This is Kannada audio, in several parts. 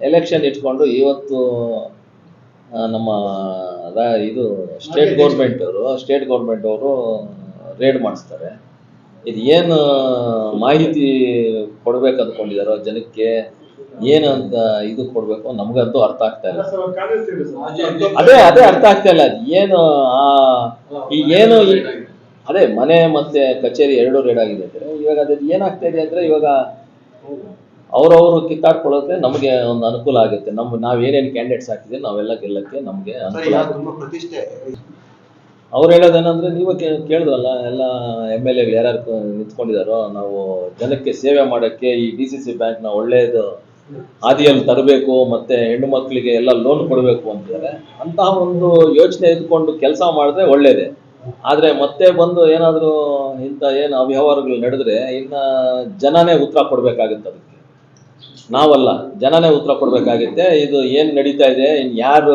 ಎಲೆಕ್ಷನ್ ಇಟ್ಕೊಂಡು ಇವತ್ತು ನಮ್ಮ ರಾ- ಇದು ಸ್ಟೇಟ್ ಗೌರ್ಮೆಂಟ್ ಅವರು ಸ್ಟೇಟ್ ಗೌರ್ಮೆಂಟ್ ಅವರು ರೇಡ್ ಮಾಡಿಸ್ತಾರೆ. ಇದು ಏನು ಮಾಹಿತಿ ಕೊಡ್ಬೇಕು ಅಂದ್ಕೊಂಡಿದಾರೋ ಜನಕ್ಕೆ ಏನು ಅಂತ ಇದು ಕೊಡ್ಬೇಕು ನಮಗಂತೂ ಅರ್ಥ ಆಗ್ತಾ ಇಲ್ಲ. ಅದೇ ಅದೇ ಅರ್ಥ ಆಗ್ತಾ ಇಲ್ಲ. ಅದು ಏನು ಆ ಏನು ಈ- ಅದೇ ಮನೆ ಮತ್ತೆ ಕಚೇರಿ ಎರಡು ರೇಡ್ ಆಗಿದೆ ಅಂದ್ರೆ ಇವಾಗ ಅದು ಏನಾಗ್ತಾ ಇದೆ ಅಂದ್ರೆ ಇವಾಗ ಅವ್ರವ್ರು ಕಿತ್ತಾಡ್ಕೊಳ್ಳೋಕೆ ನಮಗೆ ಒಂದು ಅನುಕೂಲ ಆಗುತ್ತೆ. ನಮ್ಮ ನಾವ್ ಏನೇನು ಕ್ಯಾಂಡಿಡೇಟ್ಸ್ ಹಾಕಿದ್ರೆ ನಾವೆಲ್ಲ ಗೆಲ್ಲಕ್ಕೆ ನಮಗೆ ಅನುಕೂಲ ಪ್ರತಿಷ್ಠೆ ಅವ್ರು ಹೇಳೋದೇನಂದ್ರೆ ನೀವು ಕೇಳಿದ್ರಲ್ಲ ಎಲ್ಲ ಎಂ ಎಲ್ ಎಗಳು ಯಾರ್ಯಾರು ನಿಂತ್ಕೊಂಡಿದಾರೋ ನಾವು ಜನಕ್ಕೆ ಸೇವೆ ಮಾಡೋಕ್ಕೆ ಈ ಡಿ ಸಿ ಸಿ ಬ್ಯಾಂಕ್ನ ಒಳ್ಳೆಯದು ಹಾದಿಯಲ್ಲಿ ತರಬೇಕು ಮತ್ತೆ ಹೆಣ್ಣು ಮಕ್ಕಳಿಗೆ ಎಲ್ಲ ಲೋನ್ ಕೊಡಬೇಕು ಅಂತಿದ್ದಾರೆ. ಅಂತಹ ಒಂದು ಯೋಚನೆ ಇದ್ಕೊಂಡು ಕೆಲಸ ಮಾಡಿದ್ರೆ ಒಳ್ಳೇದೇ. ಆದ್ರೆ ಮತ್ತೆ ಬಂದು ಏನಾದರೂ ಇಂಥ ಏನು ಅವ್ಯವಹಾರಗಳು ನಡೆದ್ರೆ ಇನ್ನ ಜನನೇ ಉತ್ತರ ಕೊಡ್ಬೇಕಾಗುತ್ತೆ ಅದಕ್ಕೆ. ನಾವಲ್ಲ ಜನನೇ ಉತ್ತರ ಕೊಡಬೇಕಾಗುತ್ತೆ. ಇದು ಏನು ನಡೀತಾ ಇದೆ ಇನ್ನು ಯಾರು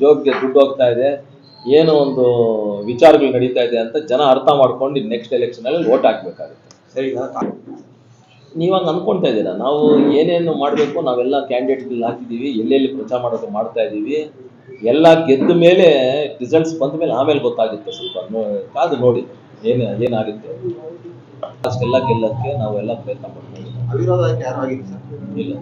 ಜೋಗ್ಗೆ ದುಡ್ಡು ಹೋಗ್ತಾ ಇದೆ ಏನು ಒಂದು ವಿಚಾರಗಳು ನಡೀತಾ ಇದೆ ಅಂತ ಜನ ಅರ್ಥ ಮಾಡ್ಕೊಂಡು ನೆಕ್ಸ್ಟ್ ಎಲೆಕ್ಷನಲ್ಲಿ ವೋಟ್ ಹಾಕ್ಬೇಕಾಗುತ್ತೆ. ಸರಿ ಈಗ ನೀವು ಹಂಗೆ ಅನ್ಕೊಂತಾ ಇದ್ದೀರಾ? ನಾವು ಏನೇನು ಮಾಡಬೇಕು ನಾವೆಲ್ಲ ಕ್ಯಾಂಡಿಡೇಟ್ಗಳು ಹಾಕಿದ್ದೀವಿ ಎಲ್ಲೆಲ್ಲಿ ಪ್ರಚಾರ ಮಾಡೋದು ಮಾಡ್ತಾ ಇದ್ದೀವಿ. ಎಲ್ಲ ಗೆದ್ದ ಮೇಲೆ ರಿಸಲ್ಟ್ಸ್ ಬಂದ ಮೇಲೆ ಆಮೇಲೆ ಗೊತ್ತಾಗುತ್ತೆ ಸ್ವಲ್ಪ. ಕಾದು ನೋಡಿ ಏನು ಏನಾಗುತ್ತೆ. ಅಷ್ಟೆಲ್ಲ ಗೆಲ್ಲಕ್ಕೆ ನಾವೆಲ್ಲ ಪ್ರಯತ್ನ ಪಡ್ತೀವಿ. ಅವಿರೋಧ ಯಾರು ಆಗಿತ್ತು ಸರ್ ಇಲ್ಲ